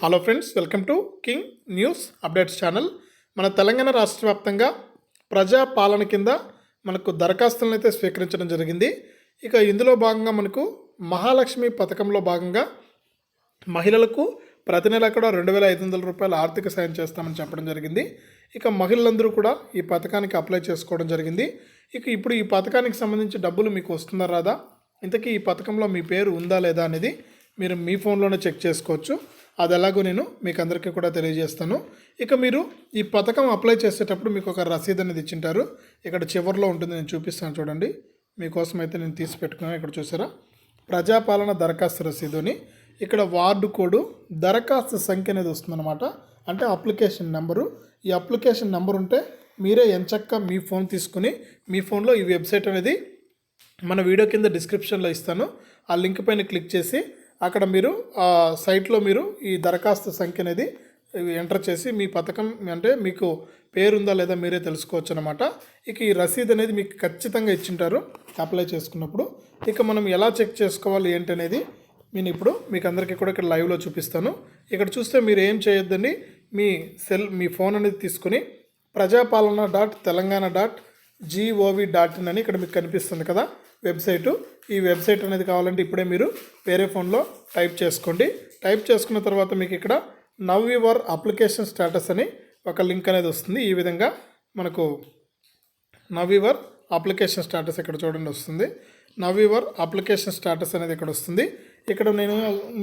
Hello friends welcome to king news updates channel మన తెలంగాణ రాష్ట్ర వ్యాప్తంగా ప్రజా పాలన కింద మనకు దరఖాస్తులను అయితే స్వీకరించడం జరిగింది. ఇక ఇందులో భాగంగా మనకు మహాలక్ష్మి పథకంలో భాగంగా మహిళలకు ప్రతి నెల కూడా రెండు వేల ఐదు వందల రూపాయల ఆర్థిక సాయం చేస్తామని చెప్పడం జరిగింది. ఇక మహిళలందరూ కూడా ఈ పథకానికి అప్లై చేసుకోవడం జరిగింది. ఇక ఇప్పుడు ఈ పథకానికి సంబంధించి డబ్బులు మీకు వస్తుందా రాదా? ఇంతకీ ఈ పథకంలో మీ పేరు ఉందా లేదా అనేది మీరు మీ ఫోన్లోనే చెక్ చేసుకోవచ్చు. అది ఎలాగో నేను మీకు అందరికీ కూడా తెలియజేస్తాను. ఇక మీరు ఈ పథకం అప్లై చేసేటప్పుడు మీకు ఒక రసీదు అనేది ఇచ్చింటారు. ఇక్కడ చివరిలో ఉంటుంది నేను చూపిస్తాను చూడండి. మీకోసం అయితే నేను తీసి పెట్టుకున్నాను ఇక్కడ చూసారా? ప్రజాపాలన దరఖాస్తు రసీదుని. ఇక్కడ వార్డు కోడ్ దరఖాస్తు సంఖ్య అనేది వస్తుందన్నమాట. అంటే అప్లికేషన్ నెంబరు. ఈ అప్లికేషన్ నెంబర్ ఉంటే మీరే ఎంచక్క మీ ఫోన్ తీసుకుని మీ ఫోన్లో ఈ వెబ్సైట్ అనేది మన వీడియో కింద డిస్క్రిప్షన్లో ఇస్తాను. ఆ లింక్ పైన క్లిక్ చేసి అక్కడ మీరు ఆ సైట్లో మీరు ఈ దరఖాస్తు సంఖ్య అనేది ఎంటర్ చేసి మీ పథకం అంటే మీకు పేరుందా లేదా మీరే తెలుసుకోవచ్చు అనమాట ఇక ఈ రసీద్ అనేది మీకు ఖచ్చితంగా ఇచ్చింటారు అప్లై చేసుకున్నప్పుడు. ఇక మనం ఎలా చెక్ చేసుకోవాలి ఏంటి అనేది నేను ఇప్పుడు మీకు అందరికీ కూడా ఇక్కడ లైవ్లో చూపిస్తాను. ఇక్కడ చూస్తే మీరు ఏం చేయొద్దండి మీ సెల్ మీ ఫోన్ అనేది తీసుకుని Prajapalana dot Telangana dot G O V dot in అని ఇక్కడ మీకు కనిపిస్తుంది కదా వెబ్సైటు. ఈ వెబ్సైట్ అనేది కావాలంటే ఇప్పుడే మీరు వేరే ఫోన్లో టైప్ చేసుకోండి. టైప్ చేసుకున్న తర్వాత మీకు ఇక్కడ నవ్ యువర్ అప్లికేషన్ స్టేటస్ అని ఒక లింక్ అనేది వస్తుంది. ఈ విధంగా మనకు నవ్ యువర్ అప్లికేషన్ స్టేటస్ ఇక్కడ చూడండి వస్తుంది. నవ్ యువర్ అప్లికేషన్ స్టేటస్ అనేది ఇక్కడ వస్తుంది. ఇక్కడ నేను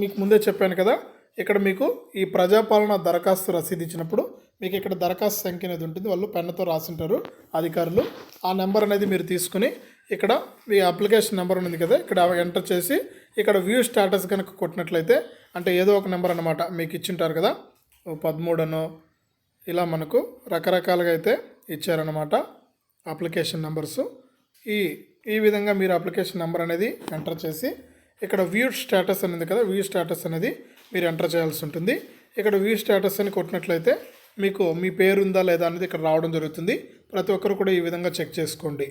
మీకు ముందే చెప్పాను కదా ఇక్కడ మీకు ఈ ప్రజాపాలన దరఖాస్తు రసీదు ఇచ్చినప్పుడు మీకు ఇక్కడ దరఖాస్తు సంఖ్య అనేది ఉంటుంది. వాళ్ళు పెన్నుతో రాసింటారు అధికారులు. ఆ నెంబర్ అనేది మీరు తీసుకుని ఇక్కడ మీ అప్లికేషన్ నెంబర్ ఉంది కదా ఇక్కడ ఎంటర్ చేసి ఇక్కడ వ్యూ స్టేటస్ కనుక కొట్టినట్లయితే అంటే ఏదో ఒక నెంబర్ అనమాట మీకు ఇచ్చింటారు కదా ఓ ఇలా మనకు రకరకాలుగా అయితే ఇచ్చారనమాట అప్లికేషన్ నెంబర్సు. ఈ ఈ విధంగా మీరు అప్లికేషన్ నెంబర్ అనేది ఎంటర్ చేసి ఇక్కడ వ్యూ స్టేటస్ అనేది కదా వ్యూ స్టేటస్ అనేది మీరు ఎంటర్ చేయాల్సి ఉంటుంది. ఇక్కడ వ్యూ స్టేటస్ అని కొట్టినట్లయితే మీకు మీ పేరు ఉందా లేదా అనేది ఇక్కడ రావడం జరుగుతుంది. ప్రతి ఒక్కరు కూడా ఈ విధంగా చెక్ చేసుకోండి.